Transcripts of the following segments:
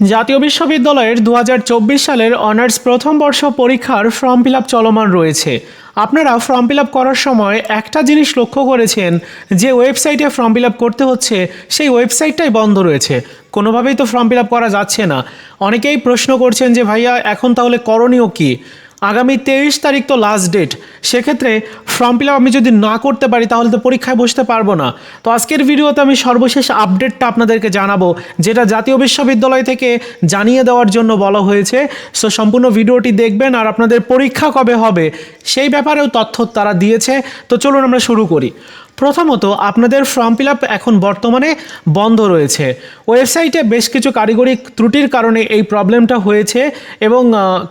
জাতীয় বিশ্ববিদ্যালয়ের দু হাজার চব্বিশ সালের অনার্স প্রথম বর্ষ পরীক্ষার ফর্ম ফিল চলমান রয়েছে। আপনারা ফর্ম ফিল করার সময় একটা জিনিস লক্ষ্য করেছেন, যে ওয়েবসাইটে ফর্ম ফিল করতে হচ্ছে, সেই ওয়েবসাইটটাই বন্ধ রয়েছে। কোনোভাবেই তো ফর্ম ফিল করা যাচ্ছে না। অনেকেই প্রশ্ন করছেন যে, ভাইয়া, এখন তাহলে করণীয় কী? আগামী তেইশ তারিখ তো লাস্ট ডেট সেক্ষেত্রে ফর্ম ফিল আপ আমি যদি না করতে পারি, তাহলে তো পরীক্ষায় বসতে পারব না। তো আজকের ভিডিওতে আমি সর্বশেষ আপডেটটা আপনাদেরকে জানাব, যেটা জাতীয় বিশ্ববিদ্যালয় থেকে জানিয়ে দেওয়ার জন্য বলা হয়েছে। সো সম্পূর্ণ ভিডিওটি দেখবেন আর আপনাদের পরীক্ষা কবে হবে, সেই ব্যাপারেও তথ্য তারা দিয়েছে। তো চলুন আমরা শুরু করি। প্রথমত আপনাদের ফর্ম ফিল এখন বর্তমানে বন্ধ রয়েছে। ওয়েবসাইটে বেশ কিছু কারিগরি ত্রুটির কারণে এই প্রবলেমটা হয়েছে এবং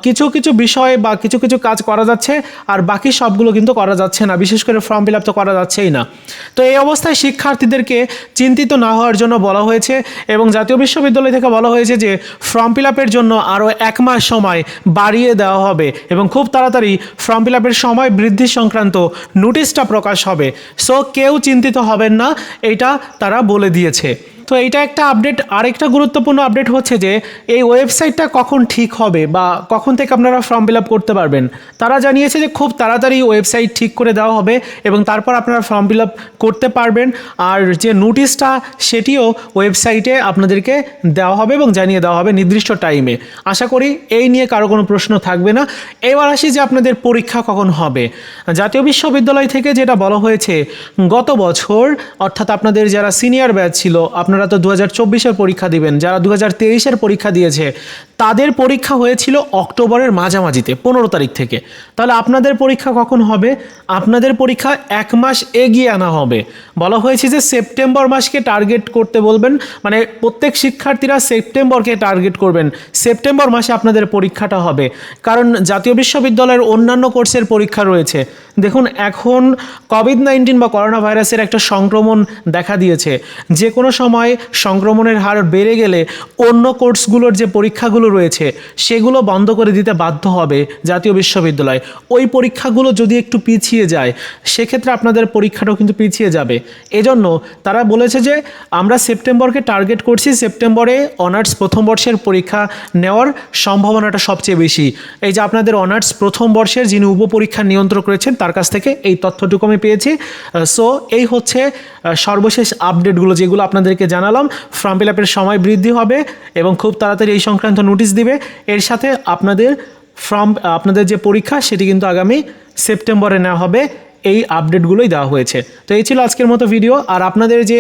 কিছু কিছু বিষয় বা কিছু কিছু কাজ করা যাচ্ছে আর বাকি সবগুলো কিন্তু করা যাচ্ছে না। বিশেষ করে ফর্ম ফিল তো করা যাচ্ছেই না। তো এই অবস্থায় শিক্ষার্থীদেরকে চিন্তিত না হওয়ার জন্য বলা হয়েছে এবং জাতীয় বিশ্ববিদ্যালয় থেকে বলা হয়েছে যে, ফর্ম ফিল জন্য আরও এক মাস সময় বাড়িয়ে দেওয়া হবে এবং খুব তাড়াতাড়ি ফর্ম ফিল সময় বৃদ্ধি সংক্রান্ত নোটিশটা প্রকাশ হবে। সো কেউ চিন্তিত হবেন না এটা তারা বলে দিয়েছে। তো এটা একটা আপডেট আরেকটা গুরুত্বপূর্ণ আপডেট হচ্ছে যে এই ওয়েবসাইটটা কখন ঠিক হবে বা কখন থেকে আপনারা ফর্ম ফিল আপ করতে পারবেন। তারা জানিয়েছে যে খুব তাড়াতাড়ি ওয়েবসাইট ঠিক করে দেওয়া হবে এবং তারপর আপনারা ফর্ম ফিল আপ করতে পারবেন। আর যে নোটিশটা সেটিও ওয়েবসাইটে আপনাদেরকে দেওয়া হবে এবং জানিয়ে দেওয়া হবে নির্দিষ্ট টাইমে আশা করি এই নিয়ে কারও কোনো প্রশ্ন থাকবে না। এবার আসি যে আপনাদের পরীক্ষা কখন হবে। জাতীয় বিশ্ববিদ্যালয় থেকে যেটা বলা হয়েছে, গত বছর, অর্থাৎ আপনাদের যারা সিনিয়র ব্যাচ ছিল, আপনারা তো দু হাজার পরীক্ষা দিবেন, যারা দু হাজার পরীক্ষা দিয়েছে, তাদের পরীক্ষা হয়েছিল অক্টোবরের মাঝামাঝিতে, পনেরো তারিখ থেকে। তাহলে আপনাদের পরীক্ষা কখন হবে? আপনাদের পরীক্ষা এক মাস এগিয়ে আনা হবে। বলা হয়েছে যে সেপ্টেম্বর মাসকে টার্গেট করতে বলবেন মানে প্রত্যেক শিক্ষার্থীরা সেপ্টেম্বরকে টার্গেট করবেন, সেপ্টেম্বর মাসে আপনাদের পরীক্ষাটা হবে। কারণ জাতীয় বিশ্ববিদ্যালয়ের অন্যান্য কোর্সের পরীক্ষা রয়েছে। দেখুন, এখন কোভিড নাইন্টিন বা করোনা ভাইরাসের একটা সংক্রমণ দেখা দিয়েছে। যে কোনো সময় সংক্রমণের হার বেড়ে গেলে অন্য কোর্সগুলোর যে পরীক্ষাগুলো রয়েছে, সেগুলো বন্ধ করে দিতে বাধ্য হবে জাতীয় বিশ্ববিদ্যালয়। ওই পরীক্ষাগুলো যদি একটু পিছিয়ে যায়, সেক্ষেত্রে আপনাদের পরীক্ষাটাও কিন্তু পিছিয়ে যাবে। এজন্য তারা বলেছে যে, আমরা সেপ্টেম্বরকে টার্গেট করছি সেপ্টেম্বরে অনার্স প্রথম বর্ষের পরীক্ষা নেওয়ার সম্ভাবনাটা সবচেয়ে বেশি। এই যে আপনাদের অনার্স প্রথম বর্ষের যিনি উপপরীক্ষা নিয়ন্ত্রণ করেছেন তার কাছ থেকে এই তথ্যটুকু আমি পেয়েছি। সো এই হচ্ছে সর্বশেষ আপডেটগুলো যেগুলো আপনাদেরকে জানালাম ফর্ম ফিল আপের সময় বৃদ্ধি হবে এবং খুব তাড়াতাড়ি এই সংক্রান্ত নোটিশ দিবে। এর সাথে আপনাদের ফর্ম আপনাদের যে পরীক্ষা, সেটি কিন্তু আগামী সেপ্টেম্বরে নেওয়া হবে। এই আপডেটগুলোই দেওয়া হয়েছে। তো এই ছিল আজকের মতো ভিডিও আর আপনাদের যে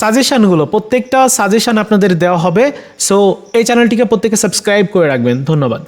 সাজেশানগুলো প্রত্যেকটা সাজেশান আপনাদের দেওয়া হবে। সো এই চ্যানেলটিকে প্রত্যেকে সাবস্ক্রাইব করে রাখবেন। ধন্যবাদ।